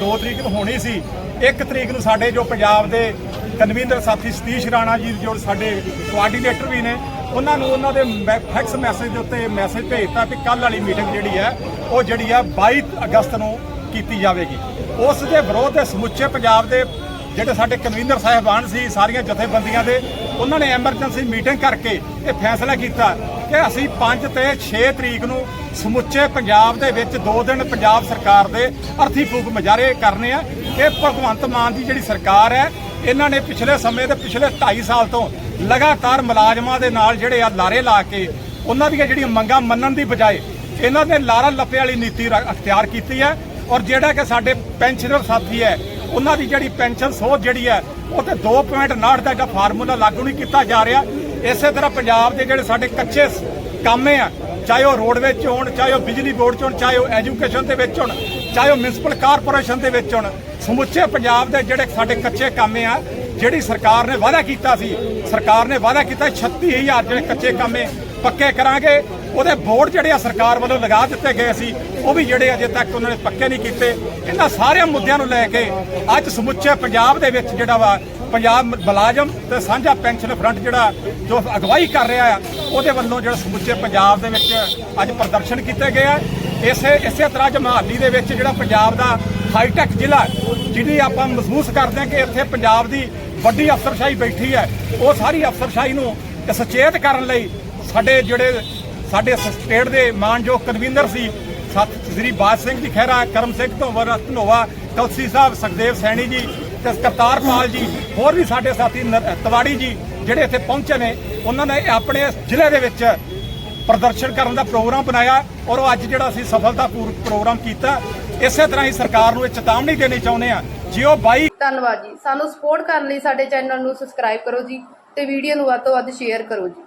2 ਤਰੀਕ ਨੂੰ ਹੋਣੀ ਸੀ 1 ਤਰੀਕ ਨੂੰ ਸਾਡੇ ਜੋ ਪੰਜਾਬ ਦੇ ਕਨਵੀਨਰ ਸਾਥੀ ਸਤੀਸ਼ ਰਾਣਾ ਜੀ ਜੋ ਸਾਡੇ ਕੋਆਰਡੀਨੇਟਰ ਵੀ ਨੇ, ਉਹਨਾਂ ਨੂੰ ਉਹਨਾਂ ਦੇ ਫੈਕਸ ਮੈਸੇਜ ਦੇ ਉੱਤੇ ਮੈਸੇਜ ਭੇਜਤਾ ਕਿ ਕੱਲ ਵਾਲੀ ਮੀਟਿੰਗ ਜਿਹੜੀ ਹੈ, ਉਹ ਜਿਹੜੀ ਹੈ 22 ਅਗਸਤ ਨੂੰ ਕੀਤੀ ਜਾਵੇਗੀ। ਉਸ ਦੇ ਵਿਰੋਧ ਦੇ ਸਮੁੱਚੇ ਪੰਜਾਬ ਦੇ ਜਿਹੜੇ ਸਾਡੇ ਕਨਵੀਨਰ ਸਾਹਿਬਾਨ ਸੀ, ਸਾਰੀਆਂ ਜਥੇਬੰਦੀਆਂ ਦੇ ਉਹਨਾਂ ਨੇ ਐਮਰਜੈਂਸੀ ਮੀਟਿੰਗ ਕਰਕੇ ਇਹ ਫੈਸਲਾ ਕੀਤਾ ਕਿ ਅਸੀਂ 5 ਤੇ 6 ਤਰੀਕ ਨੂੰ ਸਮੁੱਚੇ ਪੰਜਾਬ ਦੇ ਵਿੱਚ 2 ਦਿਨ ਪੰਜਾਬ ਸਰਕਾਰ ਦੇ ਅਰਥੀ ਫੂਕ ਮੁਜ਼ਾਹਰੇ ਕਰਨੇ ਆ। ਇਹ ਭਗਵੰਤ ਮਾਨ ਦੀ ਜਿਹੜੀ ਸਰਕਾਰ ਹੈ, ਇਹਨਾਂ ਨੇ ਪਿਛਲੇ ਸਮੇਂ ਦੇ ਪਿਛਲੇ 2.5 ਸਾਲ ਤੋਂ ਲਗਾਤਾਰ ਮੁਲਾਜ਼ਮਾਂ ਦੇ ਨਾਲ ਜਿਹੜੇ ਆ ਲਾਰੇ ਲਾ ਕੇ ਉਹਨਾਂ ਦੀਆਂ ਜਿਹੜੀਆਂ ਮੰਗਾਂ ਮੰਨਣ ਦੀ ਬਜਾਏ ਇਹਨਾਂ ਨੇ ਲਾਰਾ ਲੱਪੇ ਵਾਲੀ ਨੀਤੀ ਰ- ਅਖਤਿਆਰ ਕੀਤੀ ਹੈ। ਔਰ ਜਿਹੜਾ ਕਿ ਸਾਡੇ ਪੈਨਸ਼ਨਰ ਸਾਥੀ ਹੈ, ਉਹਨਾਂ ਦੀ ਜਿਹੜੀ ਪੈਨਸ਼ਨ ਸੋਧ ਜਿਹੜੀ ਹੈ ਉਹ ਤੇ 2.59 ਦਾ ਜਿਹੜਾ ਫਾਰਮੂਲਾ ਲਾਗੂ ਨਹੀਂ ਕੀਤਾ ਜਾ ਰਿਹਾ। ਇਸੇ ਤਰ੍ਹਾਂ ਪੰਜਾਬ ਦੇ ਜਿਹੜੇ ਸਾਡੇ ਕੱਚੇ ਕੰਮੇ ਆ, ਚਾਹੇ ਉਹ ਰੋਡਵੇਜ 'ਚ ਹੋਣ, ਚਾਹੇ ਉਹ ਬਿਜਲੀ ਬੋਰਡ 'ਚ ਹੋਣ, ਚਾਹੇ ਉਹ ਐਜੂਕੇਸ਼ਨ ਦੇ ਵਿੱਚ ਹੋਣ, ਚਾਹੇ ਉਹ ਮਿਊਨਿਸਪਲ ਕਾਰਪੋਰੇਸ਼ਨ ਦੇ ਵਿੱਚ ਹੋਣ, ਸਮੁੱਚੇ ਪੰਜਾਬ ਦੇ ਜਿਹੜੇ ਸਾਡੇ ਕੱਚੇ ਕੰਮੇ ਆ, ਜਿਹੜੀ ਸਰਕਾਰ ਨੇ ਵਾਅਦਾ ਕੀਤਾ ਸੀ, ਸਰਕਾਰ ਨੇ ਵਾਅਦਾ ਕੀਤਾ 36000 ਜਿਹੜੇ ਕੱਚੇ ਕੰਮੇ ਪੱਕੇ ਕਰਾਂਗੇ। ਉਹਦੇ ਬੋਰਡ ਜਿਹੜੇ ਆ ਸਰਕਾਰ ਵੱਲੋਂ ਲਗਾ ਦਿੱਤੇ ਗਏ ਸੀ, ਉਹ ਵੀ ਜਿਹੜੇ ਅਜੇ ਤੱਕ ਉਹਨਾਂ ਨੇ ਪੱਕੇ ਨਹੀਂ ਕੀਤੇ। ਇਹਨਾਂ ਸਾਰਿਆਂ ਮੁੱਦਿਆਂ ਨੂੰ ਲੈ ਕੇ ਅੱਜ ਸਮੁੱਚੇ ਪੰਜਾਬ ਦੇ ਵਿੱਚ ਜਿਹੜਾ ਵਾ, ਪੰਜਾਬ ਮੁਲਾਜ਼ਮ ਤੇ ਸਾਂਝਾ ਪੈਨਸ਼ਨ ਫਰੰਟ ਜਿਹੜਾ ਜੋ ਅਗਵਾਈ ਕਰ ਰਿਹਾ ਆ, ਉਹਦੇ ਵੱਲੋਂ ਜਿਹੜਾ ਸਮੁੱਚੇ ਪੰਜਾਬ ਦੇ ਵਿੱਚ ਅੱਜ ਪ੍ਰਦਰਸ਼ਨ ਕੀਤੇ ਗਏ ਆ। ਇਸੇ ਇਸੇ ਤਰ੍ਹਾਂ ਅੱਜ ਮਹਾਲੀ ਦੇ ਵਿੱਚ ਜਿਹੜਾ ਪੰਜਾਬ ਦਾ ਹਾਈਟੈਕ ਜ਼ਿਲ੍ਹਾ, ਜਿਹਦੀ ਆਪਾਂ ਮਹਿਸੂਸ ਕਰਦੇ ਹਾਂ ਕਿ ਇੱਥੇ ਪੰਜਾਬ ਦੀ ਵੱਡੀ ਅਫਸਰਸ਼ਾਹੀ ਬੈਠੀ ਹੈ, ਉਹ ਸਾਰੀ ਅਫਸਰਸ਼ਾਹੀ ਨੂੰ ਸਚੇਤ ਕਰਨ ਲਈ ਸਾਡੇ ਜਿਹੜੇ ਸਾਡੇ ਸਟੇਟ ਦੇ ਮਾਨਯੋਗ ਕਨਵੀਨਰ ਸੀ, ਸਤ ਸ੍ਰੀ ਬਾਜ ਸਿੰਘ ਜੀ, ਖਹਿਰਾ, ਕਰਮ ਸਿੰਘ ਧੋਵਰ ਧਨੋਵਾ, ਕਲਸੀ ਸਾਹਿਬ, ਸੁਖਦੇਵ ਸੈਣੀ ਜੀ ਤੇ ਕਰਤਾਰਪਾਲ ਜੀ, ਹੋਰ ਵੀ ਸਾਡੇ ਸਾਥੀ ਨ- ਤਵਾੜੀ ਜੀ ਜਿਹੜੇ ਇੱਥੇ ਪਹੁੰਚੇ ਨੇ, ਉਹਨਾਂ ਨੇ ਆਪਣੇ ਜ਼ਿਲ੍ਹੇ ਦੇ ਵਿੱਚ ਪ੍ਰਦਰਸ਼ਨ ਕਰਨ ਦਾ ਪ੍ਰੋਗਰਾਮ ਬਣਾਇਆ ਔਰ ਉਹ ਅੱਜ ਜਿਹੜਾ ਅਸੀਂ ਸਫਲਤਾਪੂਰਵਕ ਪ੍ਰੋਗਰਾਮ ਕੀਤਾ, ਇਸੇ ਤਰ੍ਹਾਂ ਹੀ ਸਰਕਾਰ ਨੂੰ ਇਹ ਚੇਤਾਵਨੀ ਦੇਣੀ ਚਾਹੁੰਦੇ ਆ ਜੇ ਉਹ 22 ਧੰਨਵਾਦ ਜੀ। ਸਾਨੂੰ ਸਪੋਰਟ ਕਰਨ ਲਈ ਸਾਡੇ ਚੈਨਲ ਨੂੰ ਸਬਸਕ੍ਰਾਈਬ ਕਰੋ ਜੀ ਤੇ ਵੀਡੀਓ ਨੂੰ ਵੱਧ ਤੋਂ ਵੱਧ ਸ਼ੇਅਰ ਕਰੋ ਜੀ।